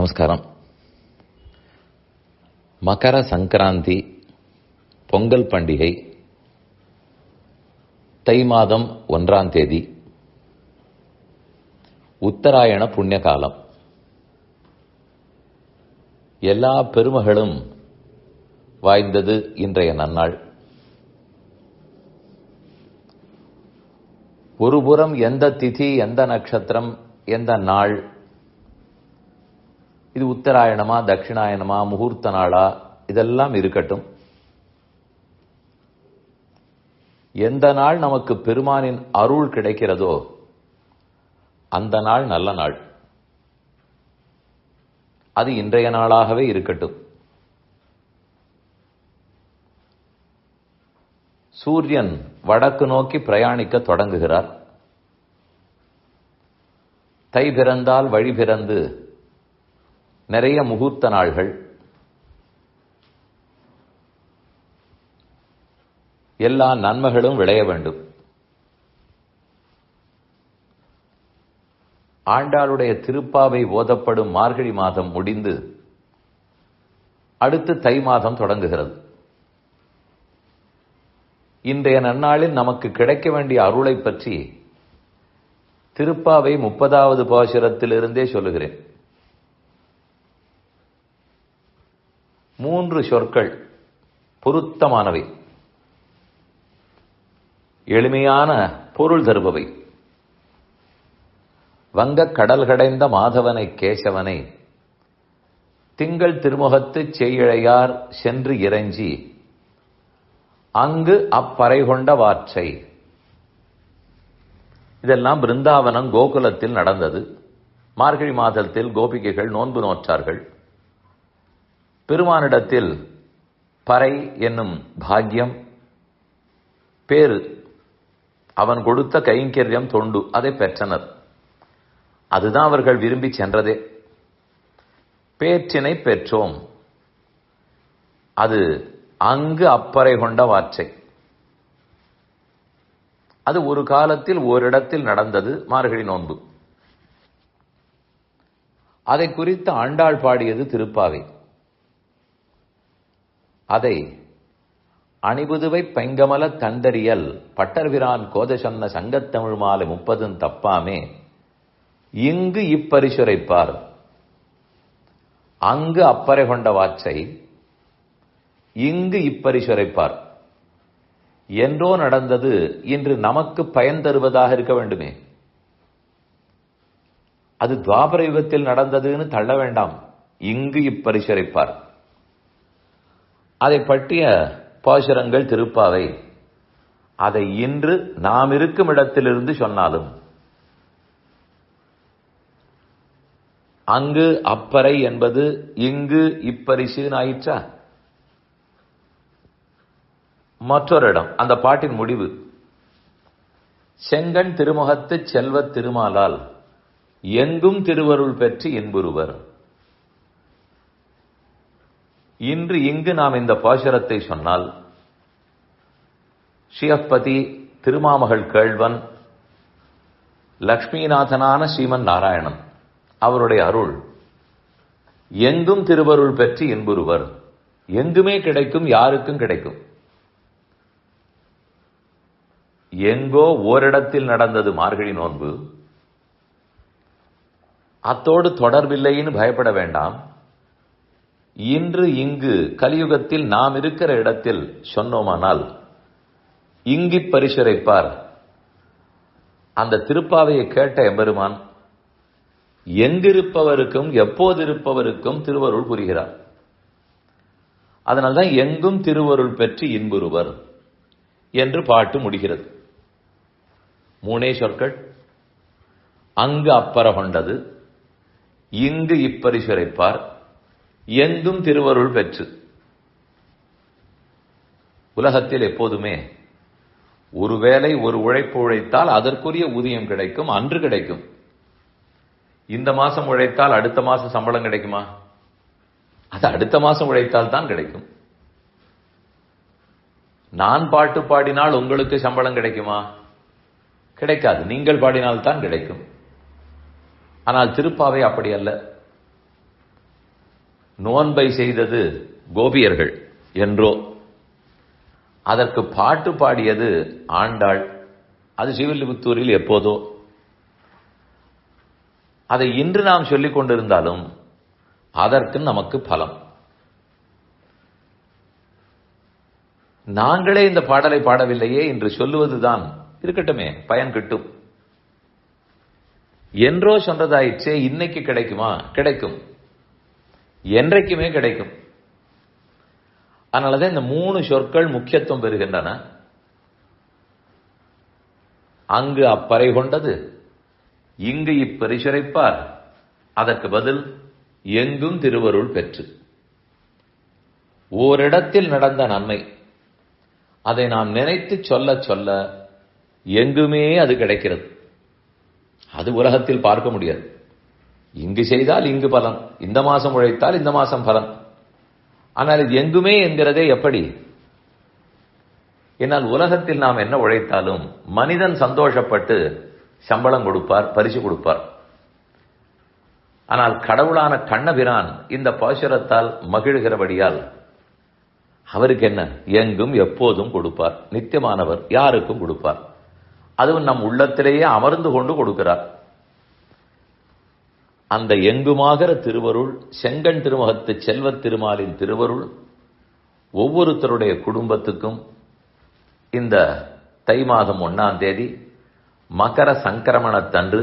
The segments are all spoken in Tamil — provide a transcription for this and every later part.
நமஸ்காரம். மகர சங்கராந்தி பொங்கல் பண்டிகை தை மாதம் ஒன்றாம் தேதி. உத்தராயண புண்ணிய காலம் எல்லா பெருமகளும் வாய்ந்தது இன்றைய நன்னாள். ஒருபுறம் எந்த திதி எந்த நட்சத்திரம் எந்த நாள் இது உத்தராயணமா தட்சிணாயணமா முகூர்த்த நாளா? இதெல்லாம் இருக்கட்டும். எந்த நாள் நமக்கு பெருமானின் அருள் கிடைக்கிறதோ அந்த நாள் நல்ல நாள். அது இன்றைய நாளாகவே இருக்கட்டும். சூரியன் வடக்கு நோக்கி பிரயாணிக்க தொடங்குகிறார். தை பிறந்தால் வழி பிறந்து நிறைய முகூர்த்த நாள்கள். எல்லா நன்மைகளும் விளைய வேண்டும். ஆண்டாளுடைய திருப்பாவை ஓதப்படும் மார்கழி மாதம் முடிந்து அடுத்து தை மாதம் தொடங்குகிறது. இன்றைய நன்னாளில் நமக்கு கிடைக்க வேண்டிய அருளை பற்றி திருப்பாவை முப்பதாவது பாசுரத்திலிருந்தே சொல்லுகிறேன். மூன்று சொற்கள் பொருத்தமானவை. எளிமையான பொருள் தருபவை. வங்கக் கடல் கடைந்த மாதவனை கேசவனை திங்கள் திருமுகத்து செய்யழையார் சென்று இறைஞ்சி அங்கு அப்பறை கொண்ட வாற்றை. இதெல்லாம் பிருந்தாவனம் கோகுலத்தில் நடந்தது. மார்கழி மாதத்தில் கோபிகைகள் நோன்பு நோற்றார்கள். பெருமானிடத்தில் பறை என்னும் பாக்கியம் பேரு அவன் கொடுத்த கைங்கரியம் தொண்டு அதை பெற்றனர். அதுதான் அவர்கள் விரும்பி சென்றதே. பேற்றினை பெற்றோம். அது அங்கு அப்பறை கொண்ட வார்த்தை. அது ஒரு காலத்தில் ஓரிடத்தில் நடந்தது மார்கழி நோன்பு. அதை குறித்து ஆண்டாள் பாடியது திருப்பாவை. அதை அணிபுதுவை பெங்கமல தண்டறியல் பட்டர்விரான் கோதசன்ன சங்கத்தமிழ் மாலை முப்பதும் தப்பாமே. இங்கு இப்பரிசுரைப்பார். அங்கு அப்பறை கொண்ட வாச்சை இங்கு இப்பரிசுரைப்பார். என்றோ நடந்தது இன்று நமக்கு பயன் தருவதாக இருக்க வேண்டுமே. அது துவாபர யுகத்தில் நடந்ததுன்னு தள்ள வேண்டாம். இங்கு இப்பரிசுரைப்பார். அதை பற்றிய பாசுரங்கள் திருப்பாவை. அதை இன்று நாம் இருக்கும் இடத்திலிருந்து சொன்னாலும் அங்கு அப்பறை என்பது இங்கு இப்பரிசுன்னு ஆயிற்றா? மற்றொரு இடம் அந்த பாட்டின் முடிவு. செங்கன் திருமுகத்து செல்வ திருமாலால் எங்கும் திருவருள் பெற்று இன்புறுவர். இன்று இங்கு நாம் இந்த பாசுரத்தை சொன்னால் ஸ்ரீயப்பதி திருமாமகள் கேழ்வன் லக்ஷ்மிநாதனான ஸ்ரீமன் நாராயணன் அவருடைய அருள். எங்கும் திருவருள் பெற்று இன்புறுவர். எங்குமே கிடைக்கும் யாருக்கும் கிடைக்கும். எங்கோ ஓரிடத்தில் நடந்தது மார்கழி நோன்பு. அத்தோடு தொடர்பில்லைன்னு பயப்பட வேண்டாம். இன்று இங்கு கலியுகத்தில் நாம் இருக்கிற இடத்தில் சொன்னோமானால் இங்கி பரிசுரைப்பார் அந்த திருப்பாவையை கேட்ட எம்பெருமான் எங்கிருப்பவருக்கும் எப்போது இருப்பவருக்கும் திருவருள் புரிகிறார். அதனால்தான் எங்கும் திருவருள் பெற்று இன்புறுவர் என்று பாட்டு முடிகிறது. மூணே சொற்கள். அங்கு அப்பற கொண்டது. இங்கு இப்பரிசுரைப்பார் எங்கும் திருவருள் பெற்று. உலகத்தில் எப்போதுமே ஒருவேளை ஒரு உழைப்பு உழைத்தால் அதற்குரிய ஊதியம் கிடைக்கும் அன்று கிடைக்கும். இந்த மாசம் உழைத்தால் அடுத்த மாசம் சம்பளம் கிடைக்குமா? அது அடுத்த மாசம் உழைத்தால் தான் கிடைக்கும். நான் பாட்டு பாடினால் உங்களுக்கு சம்பளம் கிடைக்குமா? கிடைக்காது. நீங்கள் பாடினால் தான் கிடைக்கும். ஆனால் திருப்பாவை அப்படி அல்ல. நோன்பை செய்தது கோபியர்கள் என்றோ. அதற்கு பாட்டு பாடியது ஆண்டாள். அது சிவில்லிபுத்தூரில் எப்போதோ. அதை இன்று நாம் சொல்லிக் கொண்டிருந்தாலும் அதற்கு நமக்கு பலம். நாங்களே இந்த பாடலை பாடவில்லையே என்று சொல்லுவதுதான் இருக்கட்டுமே பயன் கிட்டும். என்றோ சொன்னதாயிற்றே இன்னைக்கு கிடைக்குமா? கிடைக்கும். என்றைக்குமே கிடைக்கும். அதனாலதான் இந்த மூணு சொற்கள் முக்கியத்துவம் பெறுகின்றன. அங்கு அப்பறை கொண்டது இங்கு இப்பரிசுரைப்பார் அதற்கு பதில் எங்கும் திருவருள் பெற்று. ஓரிடத்தில் நடந்த நன்மை. அதை நாம் நினைத்து சொல்ல சொல்ல எங்குமே அது கிடைக்கிறது. அது உலகத்தில் பார்க்க முடியாது. இங்கு செய்தால் இங்கு பலன். இந்த மாசம் உழைத்தால் இந்த மாசம் பலன். ஆனால் இது எங்குமே என்கிறதே எப்படி? என்னால் உலகத்தில் நாம் என்ன உழைத்தாலும் மனிதன் சந்தோஷப்பட்டு சம்பளம் கொடுப்பார் பரிசு கொடுப்பார். ஆனால் கடவுளான கண்ணபிரான் இந்த பாசுரத்தால் மகிழ்கிறபடியால் அவருக்கு என்ன? எங்கும் எப்போதும் கொடுப்பார். நித்தியமானவர் யாருக்கும் கொடுப்பார். அதுவும் நம் உள்ளத்திலேயே அமர்ந்து கொண்டு கொடுக்கிறார். அந்த எங்குமாகிற திருவருள் செங்கன் திருமுகத்து செல்வத் திருமாலின் திருவருள் ஒவ்வொருத்தருடைய குடும்பத்துக்கும் இந்த தை மாதம் ஒன்னாம் தேதி மகர சங்கிரமணத்தன்று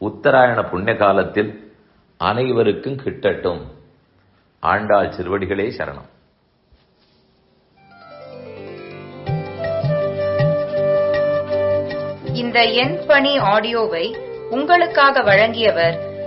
உத்தராயண புண்ணிய காலத்தில் அனைவருக்கும் கிட்டட்டும். ஆண்டாள் சிறுவடிகளே சரணம். இந்த எண் பணி ஆடியோவை உங்களுக்காக வழங்கியவர்